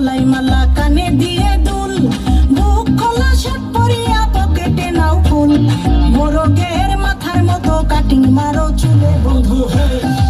গলায় মালা কানে দিয়ে দুল। বুক খোলা, শার্ট পরিয়া পকেটে নাও ফুল। মোরগের মাথার মতো কাটিং মারো চুলে, বন্ধু হয়ে।